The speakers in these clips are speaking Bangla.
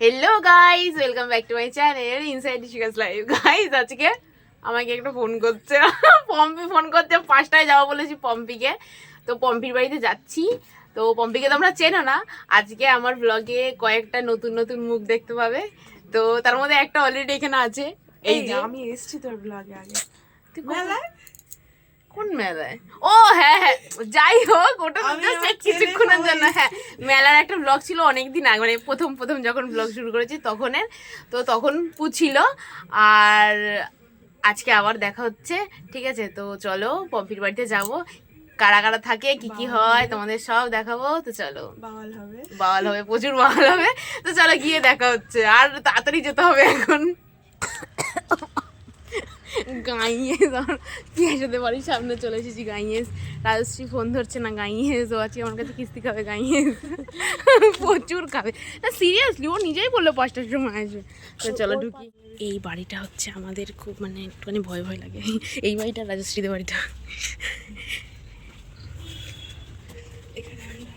Hello guys welcome back to my channel inside Shikha's live guys আজকে আমাকে একটা ফোন করছে। পম্পি ফোন করছে পাঁচটায় যাব বলেছি পম্পিকে। তো পম্পির বাড়িতে যাচ্ছি। তো পম্পিকে তো আমরা চেনো না। আজকে আমার ব্লগে কয়েকটা নতুন নতুন মুখ দেখতে পাবে। তো তার মধ্যে একটা অলরেডি এখানে আছে। এই যে আমি এসছি তোর ব্লগে আগে। তুই কোন মেলায়? ও হ্যাঁ হ্যাঁ যাই হোক ওটা তো কিছুক্ষণের জন্য হ্যাঁ মেলার একটা ব্লগ ছিল অনেক দিন আগে মানে প্রথম প্রথম যখন ব্লগ শুরু করেছি তখনের তো তখন পুছিল আর আজকে আবার দেখা হচ্ছে ঠিক আছে তো চলো পম্পির বাড়িতে যাব কারা কারা থাকে কি কি হয় তোমাদের সব দেখাবো তো চলো। বাওয়াল হবে। বাওয়াল হবে প্রচুর বাওয়াল হবে তো চলো গিয়ে দেখা হচ্ছে আর তাড়াতাড়ি যেতে হবে এখন। গাইয়েস আমার পিয়াসাতে বাড়ির সামনে চলে এসেছি গাইয়েস। রাজশ্রী ফোন ধরছে না গাইয়েস। ও আছে আমার কাছে কিস্তি খাবে গাইয়েস। প্রচুর খাবে। না সিরিয়াসলি ও নিজেই বলল পাঁচটার সময় আসবে। তো চলো ঢুকি। এই বাড়িটা হচ্ছে আমাদের খুব মানে একটুখানি ভয় ভয় লাগে। এই বাড়িটা রাজশ্রীদের বাড়িটা। এখানে আমরা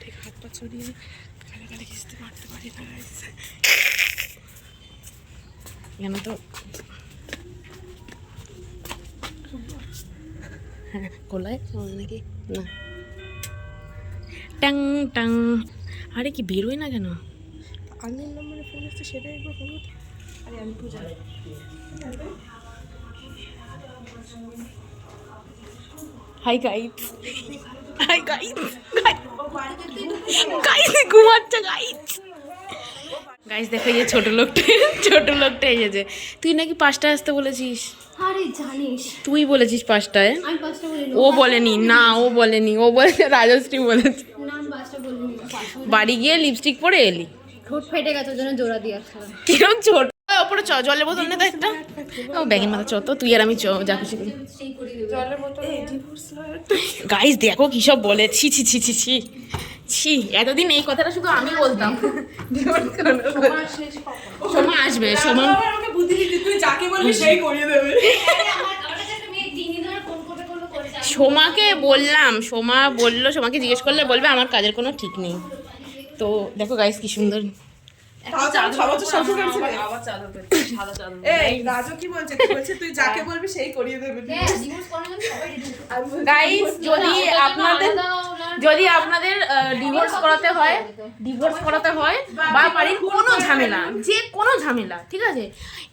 ঠিক হাত পা ছড়িয়ে কালে কালে কিস্তি মারতে পারি না এখানে তো হ্যাঁ কোলায় নাকি? না। টাং টাং আরে কি বেরোয় না কেন? আননোন নম্বরে ফোন আসছে সেটাই একবার ফোন আরে আমি Puja hi guys hi guys guide ঘুমাচ্ছে গাইড গাইস দেখো এই ছোট লোকটা ছোট লোকটা এসেছে তুই নাকি পাঁচটায় আসতে বলেছিস? আরে জানিস। তুই বলেছিস পাঁচটায়? আমি পাঁচটা বলিনি ও বলেনি না ও বলেনি ও বলেছে রাজশ্রী বলেছে। না আমি পাঁচটা বলিনি। বাড়ি গিয়ে লিপস্টিক পরে এলি? ঠোঁট ফেটে গেছে ওর জন্য জোড়া দিয়ে আসলাম। কিরম ছোট? ওপরে চ জলের বোতল নে তো একটা। ও ব্যাগের মাথা চ তো তুই আর আমি চ যা খুশি করি। গাইস দেখো কি সব বলে। ছি ছি ছি ছি ছি। ছি এতদিন এই কথাটা শুধু আমি বলতাম। সময় আসবে সোমা আমাকে বুদ্ধি দিতে তুই যাকে বলবি সেই করিয়ে দেবে। সোমাকে বললাম সোমা বলল সোমাকে জিজ্ঞেস করলে বলবে আমার কাজের কোনো ঠিক নেই। তো দেখো গাইস কি সুন্দর। যদি আপনাদের ডিভোর্স করাতে হয় ডিভোর্স করাতে হয় বা বাড়ির কোনো ঝামেলা যে কোনো ঝামেলা ঠিক আছে?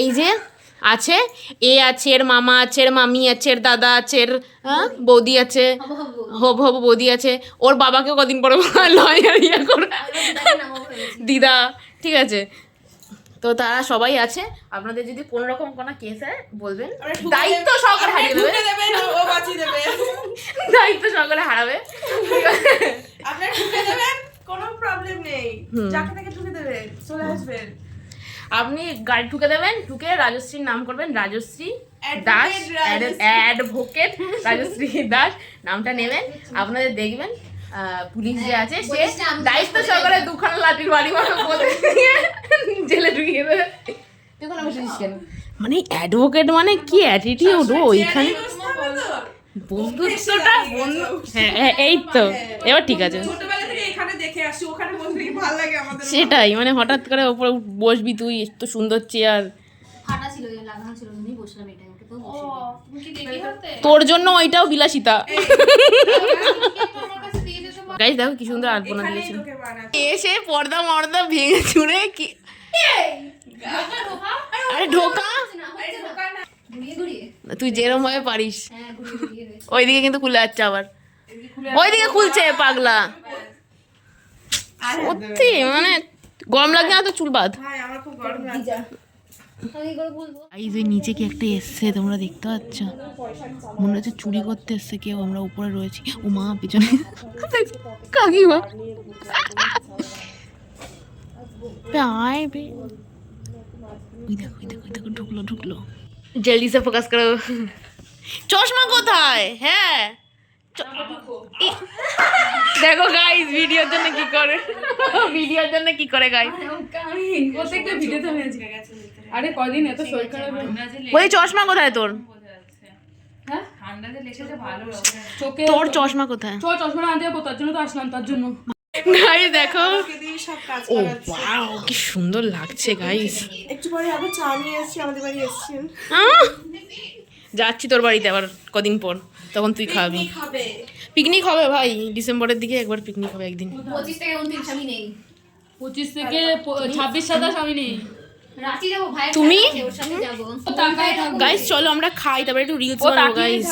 এই যে আছে? এ আছে এর মামা আছে এর মামি আছে এর দাদা আছে এর হ্যাঁ, বৌদি আছে হব হব। বৌদি আছে। ওর বাবাকে কদিন পরে লয়ার ইয়ে করে। দিদা ঠিক আছে। তো তারা সবাই আছে। আপনাদের যদি কোনো রকম কোনো কেস হয় বলবেন। দায়িত্ব সহকারে হারিয়ে দেবে। ও- বাঁচিয়ে দেবে। দায়িত্ব সহকারে হারাবে। ঠুকে দেবেন কোনো প্রবলেম নেই। যাকে তাকে ঠুকে দেবে চলে আসবেন। আপনি গাড়ি ঢুকে দেবেন ঢুকে রাজশ্রীর নাম করবেন রাজশ্রী দাস অ্যাডভোকেট রাজশ্রী। দাস নামটা নেবেন আপনাদের দেখবেন পুলিশ যে আছে সে দায়িত্ব করে সহকারে দুখানা লাঠির বাড়ি মারো বলে জেলে ঢুকিয়ে দেবে। তুই কোনো বসেছিস কেন। মানে অ্যাডভোকেট মানে কি অ্যাটিটিউড ও ওইখানে বন্ধুত্বটা বন্ধু হ্যাঁ হ্যাঁ, এই তো। এবার ঠিক আছে। দেখে আসি ওখানে বসলে কি ভালো লাগে আমাদের সেটাই মানে হঠাৎ করে ওপরে বসবি তুই এত সুন্দর চেয়ার ফাটা ছিল লাগানো ছিল আমি বসলাম এটা তোর জন্য ওইটাও বিলাসিতা গাইস দেখো কি সুন্দর আলপনা দিয়েছিল এসে পর্দা মর্দা ভেঙে চুড়ে কি আরে ঢোকা তুই যেরম ভাবে পারিস হ্যাঁ। ওইদিকে কিন্তু খুলে যাচ্ছে আবার ওইদিকে খুলছে পাগলা সত্যি মানে গরম লাগছে না তো চুল বলব? এই যে নিচে কি একটা এসছে তোমরা দেখতে পাচ্ছ? মনে হচ্ছে চুরি করতে এসছে কেউ আমরা উপরে রয়েছি। ও মা পিছনে। কাকিমা। আয় বে। ওই দেখো ওই দেখো ওই দেখো ঢুকলো ঢুকলো। জলদি সে ফোকাস করো। চশমা কোথায়? হ্যাঁ। দেখো গাইস ভিডিওর জন্য কি করে? ভিডিওর জন্য কি করে গাইস প্রত্যেকটা ভিডিওতে হয়েছে আরে কদিন এত শরীর খারাপ ওই চশমা কোথায় তোর? হ্যাঁ? তোর চশমা কোথায়? চ চশমাটা আনতে যাব তার জন্য তো আসলাম তার জন্য। গাইস দেখো। ও। ওয়াও কি সুন্দর লাগছে গাইস একটু পরে আবার চা নিয়ে এসছি আমাদের বাড়ি এসছেন। যাচ্ছি তোর বাড়িতে আবার কদিন পর তখন তুই খাবি। পিকনিক হবে ভাই ডিসেম্বরের দিকে একবার পিকনিক হবে একদিন। পঁচিশ থেকে উনত্রিশ আমি নেই। পঁচিশ থেকে ছাব্বিশ সাতাশ আমি নেই। রাঁচি যাব ভাই তুমি? ওর সাথে যাব। টাকায় থাকবে। গাইস চলো আমরা খাই তারপরে একটু রিলস বানাবো গাইস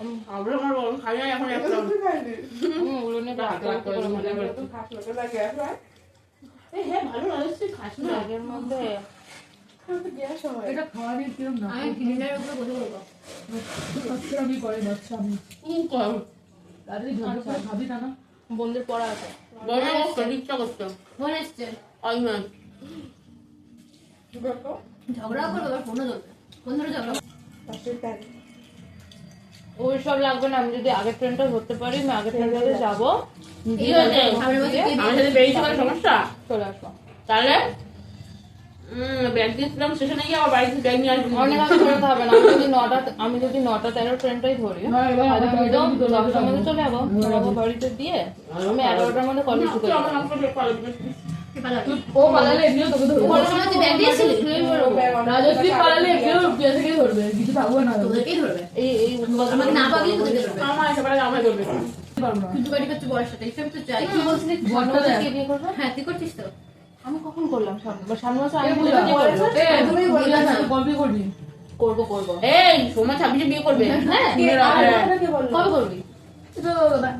আমার ওগুলো নিয়ে হ্যাঁ ভালো লাগছে খাস না আগের মধ্যে। এটা কিরম না? আমি উপরে বসে বলব আমি করে আমি। তাড়াতাড়ি ঝগড়া না না? বন্ধুর পড়া আছে। ইচ্ছা ফোন ঝগড়াও করব ধরবে। ফোন ধরে ঝগড়া ওই সব লাগবে না আমি যদি আগের ট্রেনটা ধরতে পারি আমি আগের ট্রেনটাতে যাব। সমস্যা? চলে আসব। তাহলে? ব্যাগ দিয়েছিলাম স্টেশনে গিয়ে আবার বাড়িতে ব্যাগ নিয়ে আসবি। অনেক আগে বেরোতে হবে না আমি যদি নটা আমি যদি নটা তেরো ট্রেনটাই ধরি হ্যাঁ, চলে দশটার মধ্যে চলে যাব। বাড়িতে দিয়ে আমি এগারোটার মধ্যে কলেজ ঢুকে ও পালালে এমনিও তোকে ধরবে কোনো সময় তুই ব্যাগ দিয়েছিলি রাজশ্রী পালালে এমনিও পিয়া থেকে ধরবে কিছু থাকবে না তোদেরকেই ধরবে এই এই না পাবলি তোদেরকে ধরবে আমার একেবারে আমায় ধরবে কিন্তু বাড়ি করছে বয়স এইসব তো চাই কি বলছিলি ঘরটা বিয়ে করবে। হ্যাঁ। তুই করছিস তো আমি কখন করলাম সামনে সামনে মাসে আমি বলে করব তুমি বললে না কবে করবি করব করব এই সোমা ছাব্বিশে বিয়ে করবে হ্যাঁ কবে করবি?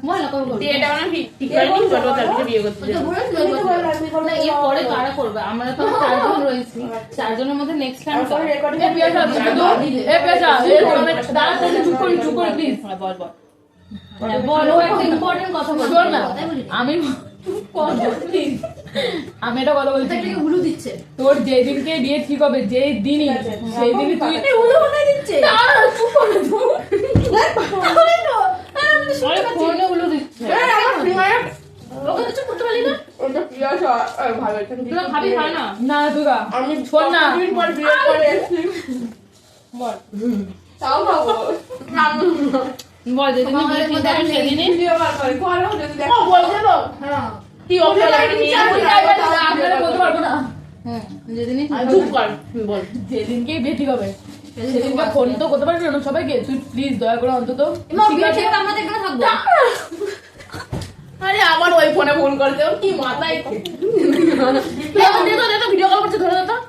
বল বল বল বল বল। আমি আমি এটা কথা বলছি দিচ্ছে তোর যেদিনকে বিয়ে ঠিক হবে যে দিনই সেই দিনই তুই দিচ্ছে তুই। আরে ফোনে উলো দিচ্ছে ওকে তো চুপ করতে পারলি না ওটা পিয়াসা ভালো তোরা খাবি খায় না? না দুগা আমি শোন না। দিন পর বিয়ে করে এসেছি? বল। তাও খাব বল যেদিন বিয়ে ঠিক হবে সেদিনই। ভিডিও বার করে। ঘরেও যদি দেখ। ও বলছে তো। হ্যাঁ। কি অফার লাইন নিয়ে আপনারা বলতে পারব না। হ্যাঁ যেদিনই চুপ কর। বল। যেদিনকে বিয়ে ঠিক হবে সেদিনকে ফোন তো করতে পারবি না সবাইকে। তুই প্লিজ দয়া করে অন্তত তো এখানে থাকব। আরে আমার ওই ফোনে ফোন করতে ও কি মাথায় ভিডিও কল করছে ধরে দাও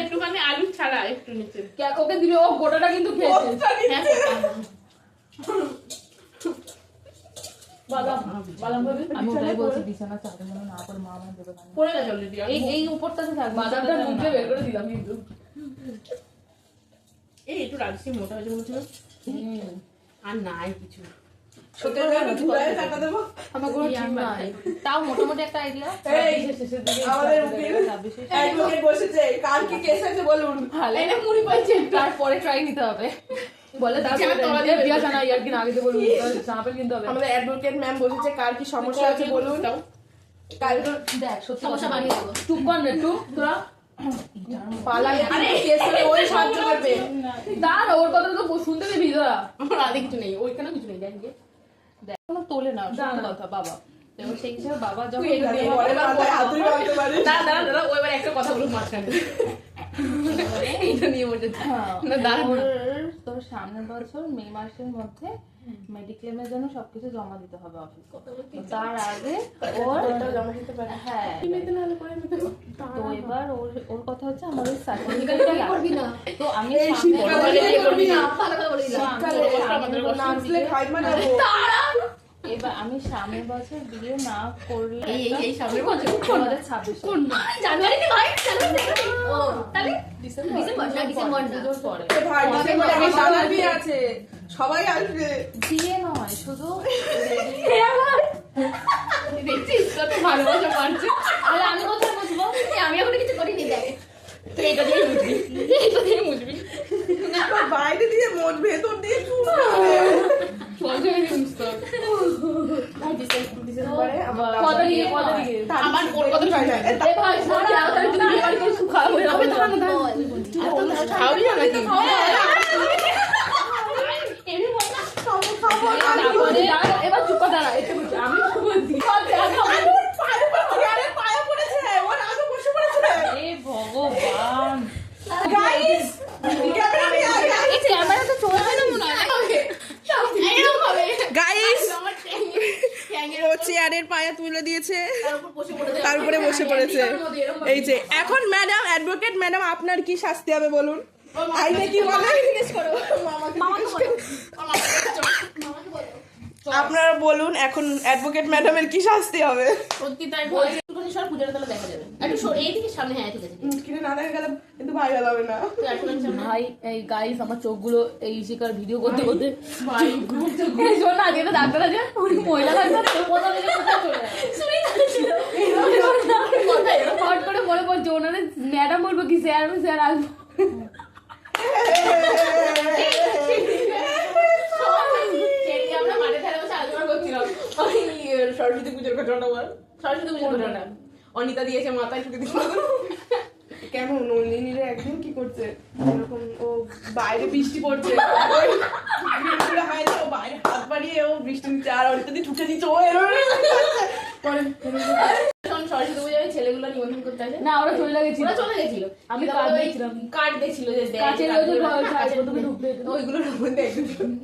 একটুখানি আলু ছাড়া একটু নিচে ওকে দিলে ও গোটাটা কিন্তু খেয়েছে হ্যাঁ বাদাম বাদাম খাবি? আমি ওটাই বলছি বিছানা চাদর যেন না পরে মা আমার দেবে বানিয়ে। গেছে অলরেডি এই এই উপরটাতে থাকবে বাদামটা মুখে বের করে দিলাম কিন্তু। এই একটু রাখছি মোটা হয়েছে বলছিল। আর নাই কিছু। টাকা তাও মোটামুটি একটা আইডিয়া তারপরে ট্রাই নিতে হবে। বলে আমাদের অ্যাডভোকেট ম্যাম বসেছে। কার কি সমস্যা আছে বলুন। দেখ সত্যি সমস্যা কথা। বানিয়ে দেবো। চুপ কর তোরা পালা আরে কেস হলে ওই সাহায্য করবে। দাঁড়া ওর কথা তো শুনতে দিবি তোরা আদে কিছু নেই ওইখানে কিছু নেই দেখ দেখ। কোনো তোলে না কথা বাবা। সেই হিসাবে বাবা যখন মারতে পারিস। দাঁড়া দাঁড়া দাঁড়া একটা কথা বলুন মাঝখানে। নিয়ে হ্যাঁ, না দাঁড়া। সামনের বছর মে মাসের মধ্যে মেডিক্লেমের জন্য সবকিছু জমা দিতে হবে অফিস তার আগে ওর জমা দিতে পারে? হ্যাঁ। তো এবার ওর ওর কথা হচ্ছে আমার ওই সার্টিফিকেটটা করবি না। তো আমি সামনে করবি না। ভালো কথা বলিস না। এবার আমি সামনের বছর বিয়ে না করলে এই এই এই সামনের বছর? আমাদের ছাব্বিশে জানুয়ারিতে ভাই জানুয়ারিতে ও তাহলে ডিসেম্বর। না ডিসেম্বর না। পরে। ভাই ডিসেম্বরে আমার দাদার বিয়ে আছে। সবাই আসবে। বিয়ে নয় শুধু দেখছিস কত ভালোবাসা পাচ্ছে তাহলে আমি কোথায় বুঝব আমি এখনও কিছু করিনি দেখ। এটা দিয়ে মুছবি এটা দিয়ে মুছবি বাইরে দিয়ে মোট ভেতর দিয়ে এবার চুপ দাঁড়া আমি চুপ বলছি পায়ে পড়ে- আরে পায়ে পড়েছে, ও রাজু বসে পড়েছে। এ ভগবান Guys, ক্যামেরা নিয়ে আয়, guys. এই ক্যামেরা তো চলবে না মনে হয় এরকম হবে Guys, আমার ট্যাঙ্গি ট্যাঙ্গির ও চেয়ারের পায়া তুলে দিয়েছে তার উপর বসে পড়েছে তার পড়েছে এই যে এখন ম্যাডাম অ্যাডভোকেট ম্যাডাম আপনার কি শাস্তি হবে বলুন? আইনে কি বলে? আপনারা বলুন এখন অ্যাডভোকেট ম্যাডামের কি শাস্তি হবে? সত্যি তাই বলছি। একটুখানি সর পুজোর দেখা যাবে। একটু সর এইদিকে সামনে হ্যাঁ ঠিক আছে কিনে না দেখা গেলে কিন্তু ভাইরাল হবে না। ভাই এই গাইস আমার চোখগুলো এই শিকার ভিডিও করতে করতে এই শোন না যেটা ডাক্তার আছে উনি মহিলা ডাক্তার তো কোথা চলে যায়। হট করে মনে পড়ছে ওনারা ম্যাডাম বলব কি স্যার আমি স্যার আসব আমরা মাঠে ধারে আলোচনা করছিলাম। সরস্বতী পুজোর ঘটনা বল। সরস্বতী পুজোর ঘটনা। অনিতা দিয়েছে মাথায় ঠুকে দিল। কেন নন্দিনীরে একদিন কি করছে? এরকম ও বাইরে বৃষ্টি পড়ছে। ও বাইরে হাত বাড়িয়ে ও বৃষ্টি নিচ্ছে আর ওর যদি ঠুকে দিচ্ছে। ও এরকম সরস্বতী পুজোয় ছেলেগুলো নিমন্ত্রণ করতে আসে। না ওরা চলে গেছিল। ওরা চলে গেছিল। আমি কার্ড দিয়েছিলাম। কার্ড দিয়েছিল যে দেখ, কাছের ওই যে কার্ডগুলো- ঘর- ঢুকতে দিত। ওইগুলোর মধ্যে একজন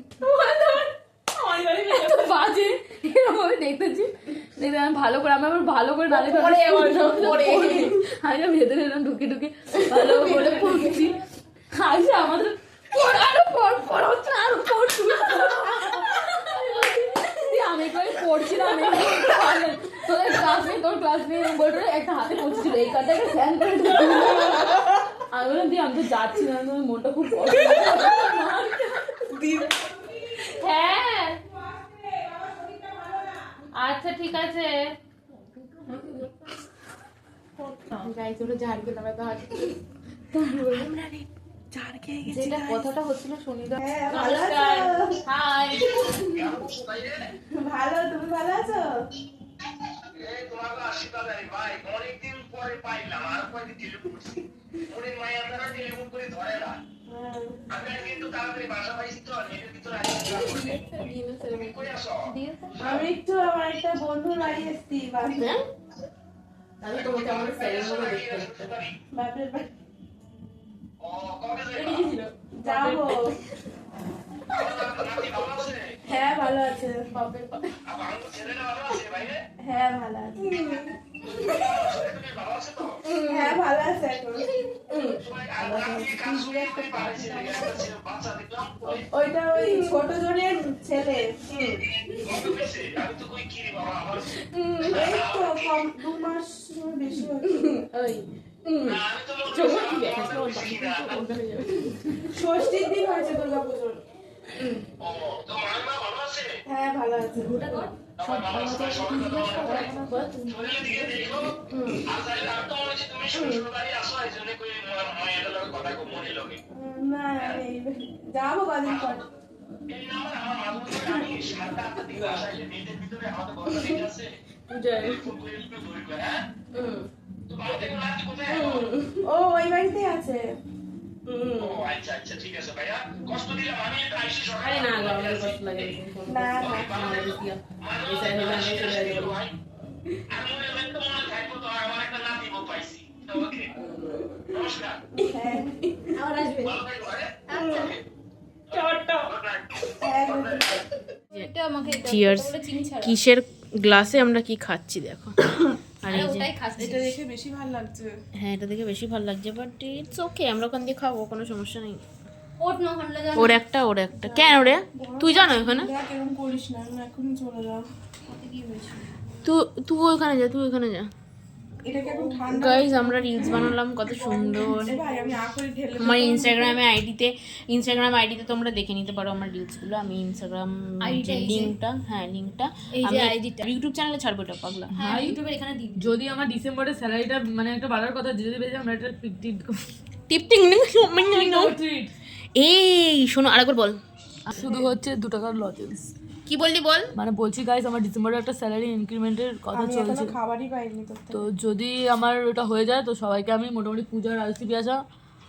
এত বাজে। এরকম ভাবে দেখতেছি। দেখতে আমি ভালো করে আমি আবার ভালো করে নালে পরে পরে। আমি না ভেতরে এরকম ঢুকে ঢুকে ভালো করে পড়ছি। আসে আমাদের পড় আরও পড় পড় হচ্ছে আরও পড় তুমি পড়। দিয়ে আমি করে পড়ছিলাম আমি পাগল। তোদের এরকম একটা হাতে পড়ছিল এই কার্ডটাকে ফ্যান করে ঢুকে আমি বললাম দিয়ে আমি তো যাচ্ছি না আমার মনটা খুব হ্যাঁ আচ্ছা ঠিক আছে। যেটা কথাটা হচ্ছিল শনিবার। হ্যাঁ, ভালো নমস্কার। হাই ভালো তুমি ভালো আছো? এই তোমাকে ভাই অনেকদিন পরে পাইলাম আর কয়েকদিন ডিলিট করছি। ওরে মায়া দ্বারা ডিলিট করে ধরে না। আমি আজকে একটু তাড়াতাড়ি বাসা পাইছি তো নেটের ভিতরে আমি একটু আমার একটা বন্ধুর বাড়ি এসছি হ্যাঁ তাহলে তোমাকে আমার স্যারের মতো দেখতে বাপের বাড়ি। ও কবে যাব। হ্যাঁ ভালো আছে। বাপের হ্যাঁ ভালো আছে। হ্যাঁ ভালো আছে ওইটা ওই ছোট জনের ছেলে। এই তো কম দু মাস বেশি ওই ষষ্ঠীর দিন হয়েছে দুর্গা হ্যাঁ ভালো আছে। ভালো আছে না যাব কদিন পর? ও ওই বাড়িতেই আছে। ও আচ্ছা আচ্ছা ঠিক আছে ভাইয়া। কষ্ট দিলাম আমি একটু আইসি সকালে না গো আমার কষ্ট লাগে। না না আমার দিকে এই সাইডে চলে যাবে আমি মনে থাকব তো আমার একটা নাতি বউ পাইছি। ওকে নমস্কার। আবার আসবে। ভালো থাকো আচ্ছা। Tata good night good night. এটা আমাকে দাও, Cheers. ওটা চিনি ছাড়া। কিসের গ্লাসে আমরা কি খাচ্ছি দেখো। আর এই যে এটা দেখে বেশি ভালো লাগছে। হ্যাঁ এটা দেখে বেশি ভালো লাগছে বাট ইটস ওকে আমরা ওখান দিয়ে খাব কোনো সমস্যা নেই। ওর একটা ওর একটা। কেন রে? তুই জানো ওখানে তুই তুই ওখানে যা তুই ওখানে যা। গাইজ আমরা রিলস বানালাম কত সুন্দর। আমার ইনস্টাগ্রামে আইডিতে ইনস্টাগ্রাম আইডিতে তোমরা দেখে নিতে পারো আমার রিলসগুলো আমি ইনস্টাগ্রাম লিঙ্কটা হ্যাঁ লিঙ্কটা এই যে আমি ID ইউটিউব চ্যানেলে ছাড়বো এটা পাগলা। হ্যাঁ ইউটিউবের এখানে দিবি। যদি আমার ডিসেম্বরের স্যালারিটা মানে একটা বাড়ার কথা যদি বেজে আমরা একটা টিপটিং ট্রিট এই শোনো আরেকবার বল। শুধু হচ্ছে দু টাকার লজেন্স কি বললি বল? মানে বলছি গাইস আমার ডিসেম্বরে একটা স্যালারি ইনক্রিমেন্টের কথা চলছে। খাবারই পাইনি তো যদি আমার ওটা হয়ে যায় তো সবাইকে আমি মোটামুটি পূজার আলসি পেঁয়াজা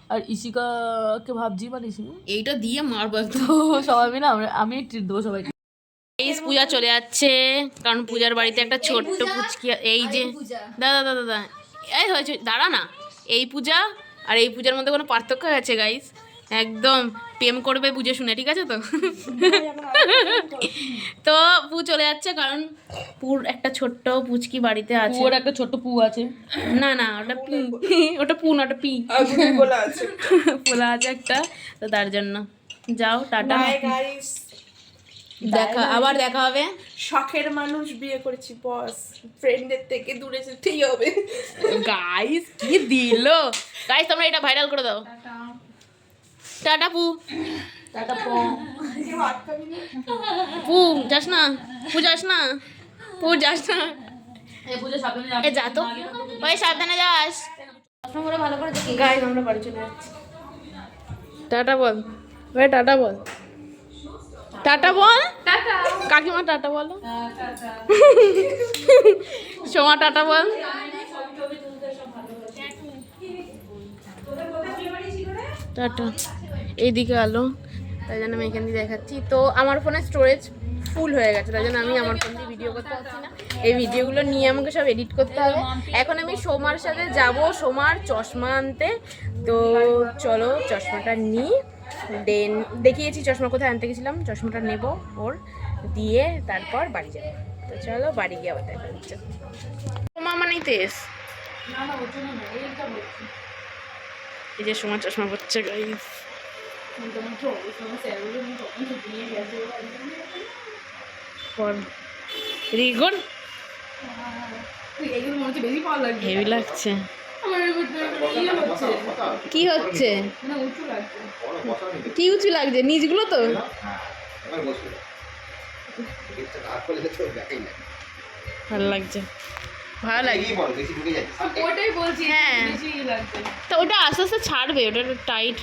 আর ইশিকাকে ভাবছি মানে ইশিকা এইটা দিয়ে মারবো তো সবাই মিলে আমরা আমি ট্রিট দেবো সবাইকে এই পূজা চলে যাচ্ছে কারণ পূজার বাড়িতে একটা ছোট্ট পুচকি এই যে দাদা দাদা দাদা। এই হয়েছে দাঁড়া না। এই পূজা আর এই পূজার মধ্যে কোনো পার্থক্য আছে গাইস একদম প্রেম করবে বুঝে শুনে ঠিক আছে তো? তো পু চলে যাচ্ছে কারণ পুর একটা ছোট্ট পুচকি বাড়িতে আছে। ওর একটা ছোট্ট পু আছে। না না ওটা পি ওটা পু না ওটা পি। গোলা আছে খোলা আছে একটা তো তার জন্য। যাও টাটা। গাইস দেখা আবার দেখা হবে। শখের মানুষ বিয়ে করেছি বস ফ্রেন্ডের থেকে দূরে যেতেই হবে। গাইস কি দিল? গাইস তোমরা এটা ভাইরাল করে দাও। টাটা। পু। টাটা প। পু যাস না। পু যাস না। পু যাস না। এ যা তো। ওই সাবধানে যাস। করে ভালো করে দেখি। আমরা বাড়ি চলে যাচ্ছি। টাটা বল। ওই টাটা বল। টাটা বল। কাকিমা টাটা বলো। সোমা টাটা বল। টাটা। এইদিকে আলো তাই জন্য আমি এখান দিয়ে দেখাচ্ছি। তো আমার ফোনে স্টোরেজ ফুল হয়ে গেছে তাই জন্য আমি আমার ফোন দিয়ে ভিডিও করতে পারছি না। এই ভিডিওগুলো নিয়ে আমাকে সব এডিট করতে হবে। এখন আমি সোমার সাথে যাব সোমার চশমা আনতে। তো চলো চশমাটা নিই দেন দেখিয়েছি চশমা কোথায় আনতে গেছিলাম চশমাটা নেব ওর দিয়ে তারপর বাড়ি যাব। তো চলো বাড়ি গিয়ে আবার দেখা হচ্ছে। সোমা মানেই তেস এই যে সোমা চশমা পড়ছে গাইস পর রিগন? এগুলো মনে হচ্ছে বেশি ভালো লাগছে হেভি লাগছে। কি হচ্ছে? কি উঁচু লাগছে? নিচগুলো তো? ভালো লাগছে। ভালো লাগছে। ওটাই বলছি হ্যাঁ। তো ওটা আস্তে আস্তে ছাড়বে ওটা টাইট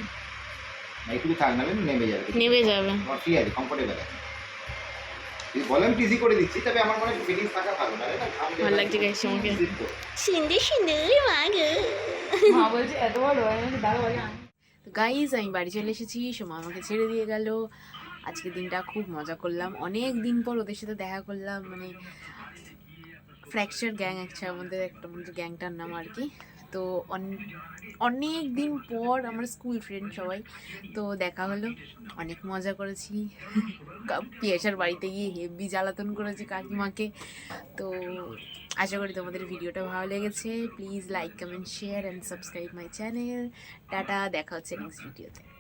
একটু থাক না নেমে যাবে। নেমে যাবে। আমার ফ্রি আছে কমফোর্টেবল আছে। যদি বলেন টিজি করে দিচ্ছি তবে আমার মনে হয় ফিটিংস থাকা ভালো না না আমি ভালো লাগছে গাইস আমাকে। সুন্দর সুন্দর মাগো। মা বলছে এত ভালো আমি বলছি, দাঁড়াও আগে তো গাইজ আমি বাড়ি চলে এসেছি সোমা আমাকে ছেড়ে দিয়ে গেল। আজকে দিনটা খুব মজা করলাম। অনেক দিন পর ওদের সাথে দেখা করলাম মানে ফ্র্যাকচার গ্যাং আছে আমাদের একটা গ্যাংটার নাম আর কি। তো অন- অনেক দিন পর আমার স্কুল ফ্রেন্ড সবাই, তো দেখা হলো। অনেক মজা করেছি। পিয়াসার বাড়িতে গিয়ে হেভি জ্বালাতন করেছি কাকিমাকে। তো আশা করি তোমাদের ভিডিওটা ভালো লেগেছে। Please like comment share and subscribe my channel tata, দেখা হচ্ছে নেক্সট ভিডিওতে